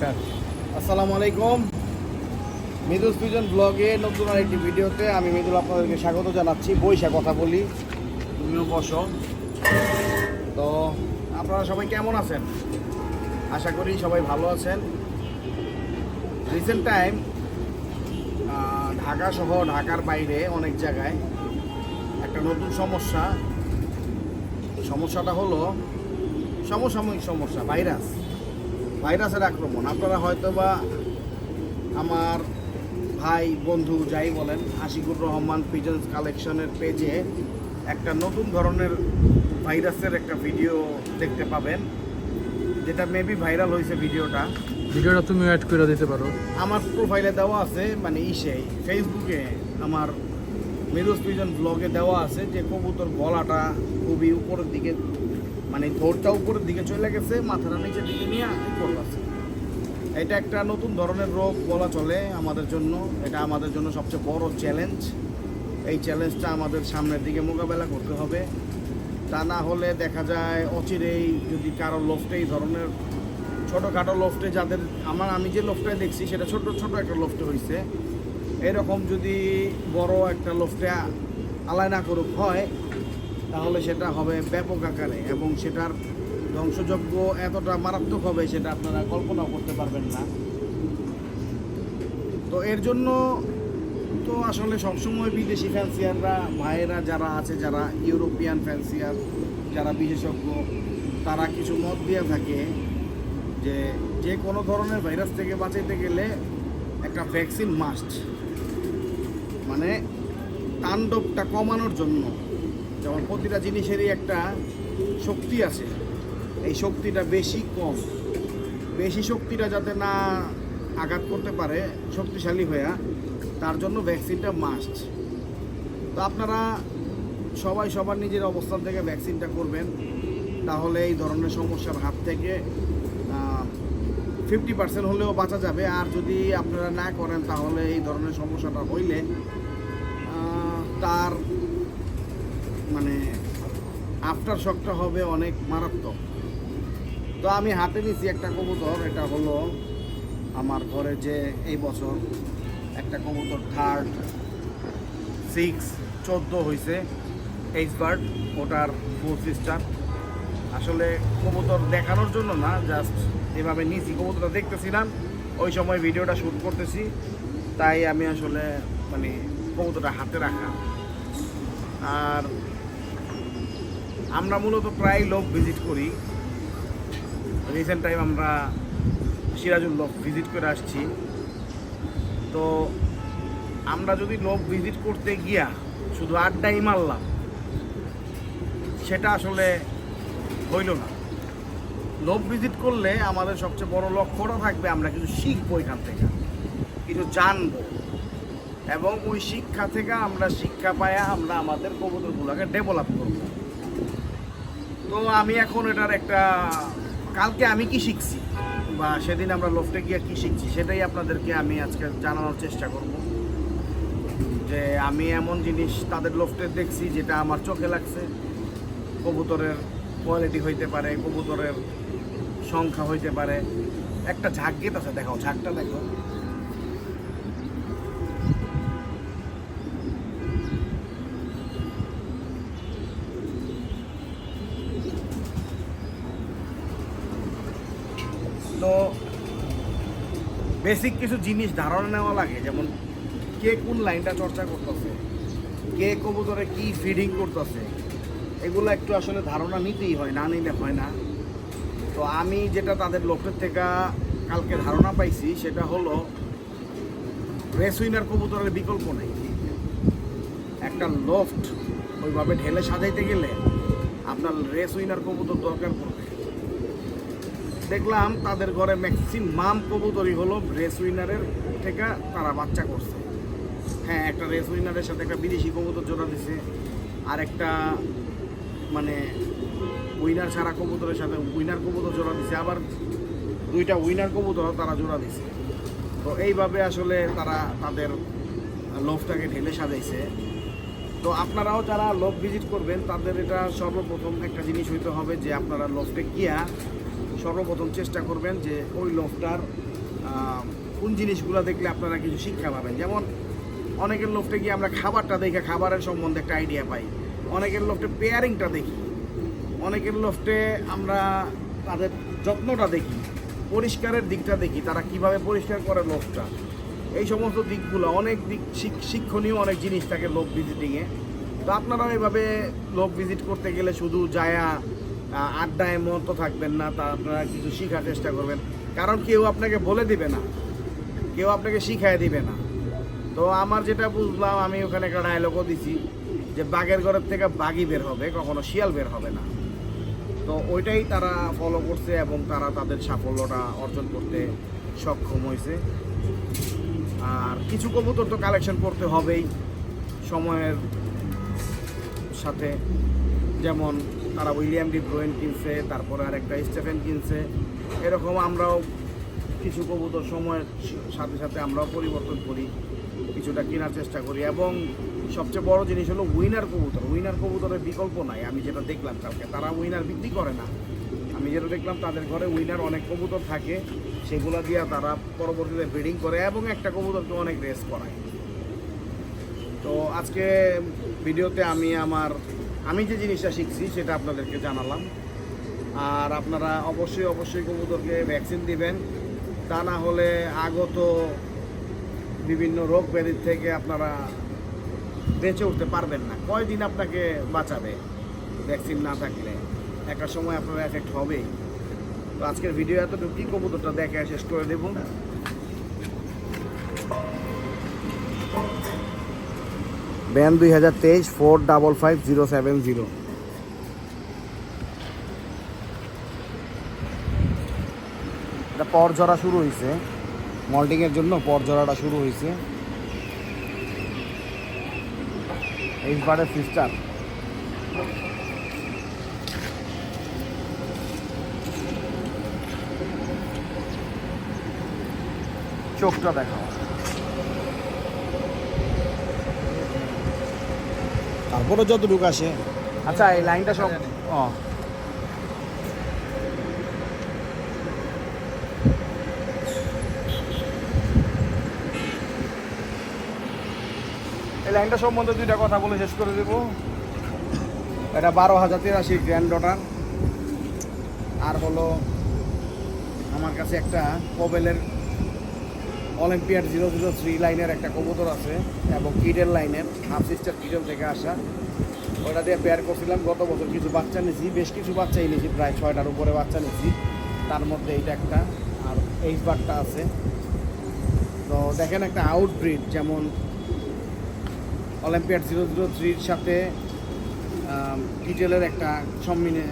Start আসসালামু আলাইকুম। মৃদুল ফিজন ব্লগে নতুন আরেকটি ভিডিওতে আমি মৃদুল আপনাদেরকে স্বাগত জানাচ্ছি। বৈশা কথা বলি, তুমিও বসো। তো আপনারা সবাই কেমন আছেন? আশা করি সবাই ভালো আছেন। রিসেন্ট টাইম ঢাকা সহ ঢাকার বাইরে অনেক জায়গায় একটা নতুন সমস্যা। সমস্যাটা হলো সমসাময়িক সমস্যা, ভাইরাস। ভাইরাসের আক্রমণ। আপনারা হয়তো বা আমার ভাই বন্ধু যাই বলেন আশিকুর রহমান পিজন্স কালেকশনের পেজে একটা নতুন ধরনের ভাইরাসের একটা ভিডিও দেখতে পাবেন যেটা মেবি ভাইরাল হয়েছে ভিডিওটা ভিডিওটা তুমি অ্যাড করে দিতে পারো। আমার প্রোফাইলে দেওয়া আছে মানে ইসে ফেসবুকে আমার মেরুজ পিজন ব্লগে দেওয়া আছে যে কবুতর গলাটা খুবই উপরের দিকে মানে ঠোঁটটা উপরের দিকে চলে গেছে, মাথাটা নিচের দিকে নিয়ে করলাছে এটা একটা নতুন ধরনের রোগ বলা চলে আমাদের জন্য। এটা আমাদের জন্য সবচেয়ে বড় চ্যালেঞ্জ এই চ্যালেঞ্জটা আমাদের সামনের দিকে মোকাবেলা করতে হবে। তা না হলে দেখা যায় অচিরেই যদি কারও লোফটে এই ধরনের ছোটোখাটো লোফটে যাদের আমার, আমি যে লোফটে দেখছি সেটা ছোট ছোট একটা লোফটে হয়েছে এরকম যদি বড় একটা লোফটে আলায় না করুক হয় তাহলে সেটা হবে ব্যাপক আকারে এবং সেটার ধ্বংসযোগ্য এতটা মারাত্মক হবে সেটা আপনারা কল্পনাও করতে পারবেন না। তো এর জন্য তো আসলে সবসময় বিদেশি ফ্যান্সিয়াররা ভাইয়েরা যারা আছে, যারা ইউরোপিয়ান ফ্যান্সিয়ার যারা বিশেষজ্ঞ, তারা কিছু মত দিয়ে থাকে যে যে কোনো ধরনের ভাইরাস থেকে বাঁচাইতে গেলে একটা ভ্যাকসিন মাস্ট মানে তাণ্ডবটা কমানোর জন্য যেমন প্রতিটা জিনিসেরই একটা শক্তি আছে। এই শক্তিটা বেশি কম। বেশি শক্তিটা যাতে না আঘাত করতে পারে শক্তিশালী হয়ে, তার জন্য ভ্যাকসিনটা মাস্ট তো আপনারা সবাই সবার নিজের অবস্থান থেকে ভ্যাকসিনটা করবেন। তাহলে এই ধরনের সমস্যার হাত থেকে ফিফটি পার্সেন্ট হলেও বাঁচা যাবে। আর যদি আপনারা না করেন, তাহলে এই ধরনের সমস্যাটা হইলে তার মানে আফটার শকটা হবে অনেক মারাত্মক। তো আমি হাতে নিছি একটা কবুতর, এটা হলো আমার ঘরে যে এই বছর একটা কবুতর থার্ড সিক্স চোদ্দ হয়েছে এইচ বার্ড ওটার ফোর সিস্টার আসলে কবুতর দেখানোর জন্য না জাস্ট এভাবে নিছি কবুতরটা দেখতেছিলাম, ওই সময় ভিডিওটা শ্যুট করতেছি, তাই আমি আসলে মানে কবুতরটা হাতে রাখা। আর আমরা মূলত প্রায় লোক ভিজিট করি। রিসেন্ট টাইম আমরা সিরাজুল লোক ভিজিট করে আসছি। তো আমরা যদি লোক ভিজিট করতে গিয়া শুধু আড্ডাই মারলাম, সেটা আসলে হইল না। লোক ভিজিট করলে আমাদের সবচেয়ে বড় লক্ষ্যটা থাকবে আমরা কিছু শিখব এখান থেকে, কিছু জানব। এবং ওই শিক্ষা থেকে আমরা শিক্ষা পায়া আমরা আমাদের কবুতরগুলোকে ডেভেলপ করব। তো আমি এখন এটার একটা, কালকে আমি কি শিখছি? বা সেদিন আমরা লোফটে গিয়ে কি শিখছি, সেটাই আপনাদেরকে আমি আজকে জানানোর চেষ্টা করব। যে আমি এমন জিনিস তাদের লোফটে দেখছি যেটা আমার চোখে লাগছে। কবুতরের কোয়ালিটি হইতে পারে, কবুতরের সংখ্যা হইতে পারে। একটা ঝাঁক গেত আছে দেখাও, ঝাঁকটা দেখো তো বেসিক কিছু জিনিস ধারণা নেওয়া লাগে, যেমন কে কোন লাইনটা চর্চা করতেছে, কে কবুতরে কি ফিডিং করতেছে, এগুলো একটু আসলে ধারণা নিতেই হয়, না নিলে হয় না। তো আমি যেটা তাদের লোকের থেকে কালকে ধারণা পাইছি, সেটা হলো রেস উইনার কবুতরের বিকল্প নেই। একটা লফট ওইভাবে ঢেলে সাজাইতে গেলে আপনার রেস উইনার কবুতর দরকার পড়বে। দেখলাম তাদের ঘরে ম্যাক্সিমাম কবুতরই হলো রেস উইনারের থেকে তারা বাচ্চা করছে। হ্যাঁ একটা রেস উইনারের সাথে একটা বিদেশি কবুতর জোড়া দিছে। আর একটা মানে উইনার ছাড়া কবুতরের সাথে উইনার কবুতর জোড়া দিছে। আবার দুইটা উইনার কবুতর তারা জোড়া দিছে। তো এইভাবে আসলে তারা তাদের লোভটাকে ঢেলে সাজাইছে। তো আপনারাও যারা লোভ ভিজিট করবেন, তাদের এটা সর্বপ্রথম একটা জিনিস হইতে হবে যে আপনারা লোভটে গিয়া সর্বপ্রথম চেষ্টা করবেন যে ওই লোভটার কোন জিনিসগুলো দেখলে আপনারা কিছু শিক্ষা পাবেন। যেমন অনেকের লোকটা গিয়ে আমরা খাবারটা দেখে খাবারের সম্বন্ধে একটা আইডিয়া পাই। অনেকের লোকটা পেয়ারিংটা দেখি। অনেকের লোভটে আমরা তাদের যত্নটা দেখি। পরিষ্কারের দিকটা দেখি, তারা কীভাবে পরিষ্কার করে লোভটা। এই সমস্ত দিকগুলো, অনেক দিক শিক- শিক্ষণীয় অনেক জিনিস থাকে লোভ ভিজিটিংয়ে তো আপনারাও এভাবে লোভ ভিজিট করতে গেলে শুধু যায়া আড্ডায় মতো থাকবেন না, তা আপনারা কিছু শেখার চেষ্টা করবেন। কারণ কেউ আপনাকে বলে দিবে না। কেউ আপনাকে শিখায় দিবে না। তো আমার যেটা বুঝলাম, আমি ওখানে একটা ডায়লগও দিছি যে বাঘের ঘরের থেকে বাঘই বের হবে, কখনো শিয়াল বের হবে না। তো ওইটাই তারা ফলো করছে এবং তারা তাদের সাফল্যটা অর্জন করতে সক্ষম হয়েছে। আর কিছু কবুতর তো কালেকশন করতে হবেই সময়ের সাথে। যেমন তারা উইলিয়াম ডি ব্রোয়েন কিনছে, তারপরে আর একটা স্টেফেন কিনছে। এরকম আমরাও কিছু কবুতর সময়ের সাথে সাথে আমরাও পরিবর্তন করি, কিছুটা কেনার চেষ্টা করি। এবং সবচেয়ে বড় জিনিস হলো উইনার কবুতর। উইনার কবুতরের বিকল্প নাই। আমি যেটা দেখলাম কাউকে তারা উইনার বিক্রি করে না। আমি যেটা দেখলাম, তাদের ঘরে উইনার অনেক কবুতর থাকে, সেগুলো দিয়ে তারা পরবর্তীতে ব্রিডিং করে এবং একটা কবুতরকে অনেক রেস করায়। তো আজকে ভিডিওতে আমি আমার আমি যে জিনিসটা শিখছি সেটা আপনাদেরকে জানালাম। আর আপনারা অবশ্যই অবশ্যই কবুতরকে ভ্যাকসিন দিবেন। তা না হলে আগত বিভিন্ন রোগ ব্যাধির থেকে আপনারা বেঁচে উঠতে পারবেন না। কয়দিন আপনাকে বাঁচাবে ভ্যাকসিন না থাকলে? একটা সময় আপনার এফেক্ট হবেই। তো আজকের ভিডিও এতটুকুই। কবুতরটা দেখে শেষ করে দেব। ব্যান দুই হাজার তেইশ four double five zero seven zero এটা পর ঝরা শুরু হয়েছে মল্টিংয়ের জন্য পর ঝরাটা শুরু হয়েছে এইচ বারের সিস্টার চোখটা দেখাও। তারপরে যতটুকু আসে। আচ্ছা এই লাইনটা সব ও। এই লাইনটা সম্বন্ধে দুইটা কথা বলে শেষ করে দেবো। এটা বারো হাজার তিরাশি গ্র্যান্ড ডটার আর হলো, আমার কাছে একটা কোবেলের অলিম্পিয়াড জিরো জিরো থ্রি লাইনের একটা কবুতর আছে এবং কিডের লাইনের হাফ সিস্টার কিডেল থেকে আসা। ওটা দিয়ে পেয়ার করছিলাম, গত বছর কিছু বাচ্চা নিয়েছি, বেশ কিছু বাচ্চাই নিয়েছি প্রায় ছয়টার উপরে বাচ্চা নিয়েছি। তার মধ্যে এইটা একটা, আর এইচ বারটা আছে। তো দেখেন একটা আউটব্রিড যেমন অলিম্পিয়াড জিরো জিরো থ্রির সাথে ডিটেলের একটা সম্মিনে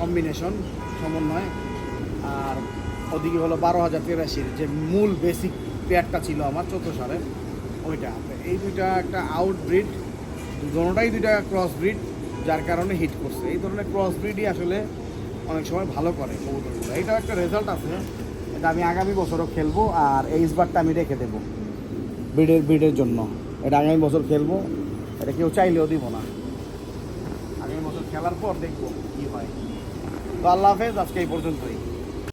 কম্বিনেশন সমন্বয়। আর ওদিকে হলো বারো হাজার তেরাশির যে মূল বেসিক পেয়ারটা ছিল আমার চোদ্দ সালের, ওইটা। এই দুইটা একটা আউট ব্রিড দুটোটাই দুইটা ক্রস ব্রিড যার কারণে হিট করছে। এই ধরনের ক্রস ব্রিডই আসলে অনেক সময় ভালো করে কবুতরগুলো। এইটাও একটা রেজাল্ট আছে, এটা আমি আগামী বছরও খেলব আর এইচ বারটা আমি রেখে দেবো ব্রিডের ব্রিডের জন্য। এটা আগামী বছর খেলব, এটা কেউ চাইলেও দিব না। আগামী বছর খেলার পর দেখব কি হয়। তো আল্লাহ হাফেজ, আজকে এই পর্যন্তই।